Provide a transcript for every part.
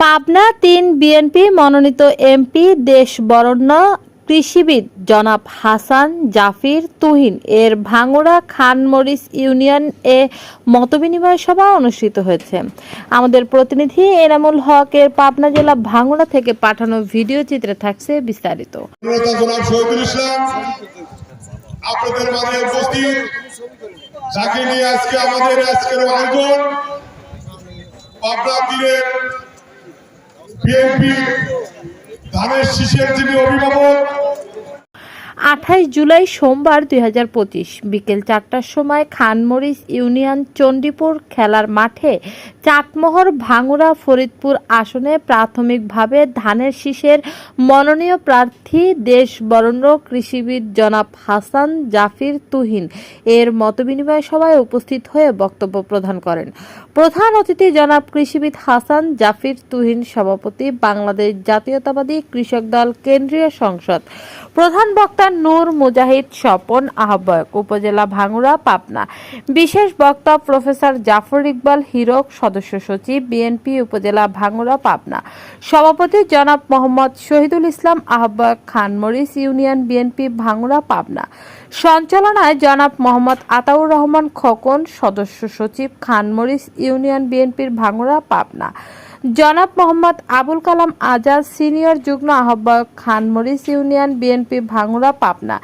পাবনা তিন বিএনপি মনোনীত এমপি দেশ বরণ্য কৃষিবিদ জনাব হাসান জাফির তুহিন। এর ভাঙড়া খানমরিচ ইউনিয়ন এ মতবিনিময় সভা অনুষ্ঠিত হয়েছে। আমাদের প্রতিনিধি এনামুল হক এর পাবনা জেলা ভাঙড়া থেকে পাঠানো ভিডিও চিত্রে থাকছে বিস্তারিত। আপনাদের মাঝে উপস্থিত। আজকে আমাদের আজকের আয়োজন পাবনা বিএনপি ধানের শীষের যিনি অভিভাবক আঠাইশ জুলাই সোমবার দুই হাজার পঁচিশ বিকেল চারটার সময় খানমরিচ ইউনিয়ন চণ্ডীপুর খেলার মাঠে চাটমোহর ভাঙুরা ফরিদপুর আসনে প্রাথমিকভাবে ধানের শীষের মনোনীয় প্রার্থী দেশ বরণ্য কৃষিবিদ জনাব হাসান জাফির তুহিন এর মতবিনিময় সভায় উপস্থিত হয়ে বক্তব্য প্রদান করেন। প্রধান অতিথি জনাব কৃষিবিদ হাসান জাফির তুহিন, সভাপতি বাংলাদেশ জাতীয়তাবাদী কৃষক দল, কেন্দ্রীয় সংসদ। প্রধান বক্তা নূর মুজাহিদ, স্বপন আহ্বায়ক, উপজেলা ভাঙুরা পাবনা। বিশেষ বক্তা প্রফেসর জাফর ইকবাল, হিরক, সদস্য সচিব, বিএনপি, উপজেলা ভাঙুরা পাবনা। সভাপতি জনাব মোহাম্মদ শহীদুল ইসলাম আহ্বায়ক খানমরিচ ইউনিয়ন, বিএনপি ভাঙুরা পাবনা। সঞ্চালনায় জনাব মোহাম্মদ আতাউর রহমান খোকন, সদস্য সচিব খানমরিচ ইউনিয়ন, বিএনপির ভাঙুরা পাবনা। জনাব মোহাম্মদ আবুল কালাম আজাদ সিনিয়র যুগ্ম আহ্বায়ক খানমরিচ ইউনিয়ন বিএনপি ভাঙুরা পাবনা।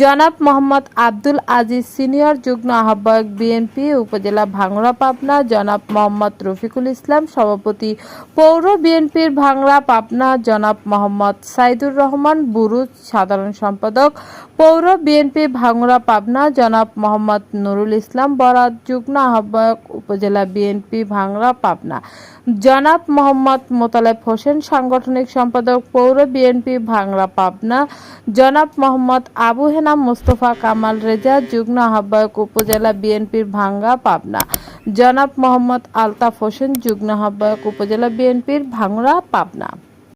জনাব মোহাম্মদ আব্দুল আজিজ সিনিয়র যুগ্ম আহ্বায়ক বিএনপি উপজেলা ভাঙুরা পাবনা। জনাব মোহাম্মদ রফিকুল ইসলাম সভাপতি পৌর বিএনপির ভাঙড়া পাবনা। জনাব মোহাম্মদ সাইদুর রহমান বুরুজ সাধারণ সম্পাদক পৌর বিএনপি ভাঙড়া পাবনা। জনাব মোহাম্মদ নুরুল ইসলাম বরাদ যুগ্ম আহ্বায়ক উপজেলা বিএনপি ভাঙড়া, পাবনা। জনাব মোহাম্মদ মোতালেব হোসেন, সাংগঠনিক সম্পাদক পৌর বিএনপি ভাঙড়া, পাবনা। জনাব মোহাম্মদ আবু হেনাম মোস্তফা কামাল রেজা, যুগ্ম আহ্বায়ক উপজেলা বিএনপির ভাঙ্গা পাবনা। জনাব মোহাম্মদ আলতাফ হোসেন, যুগ্ম আহ্বায়ক উপজেলা বিএনপির ভাংরা পাবনা।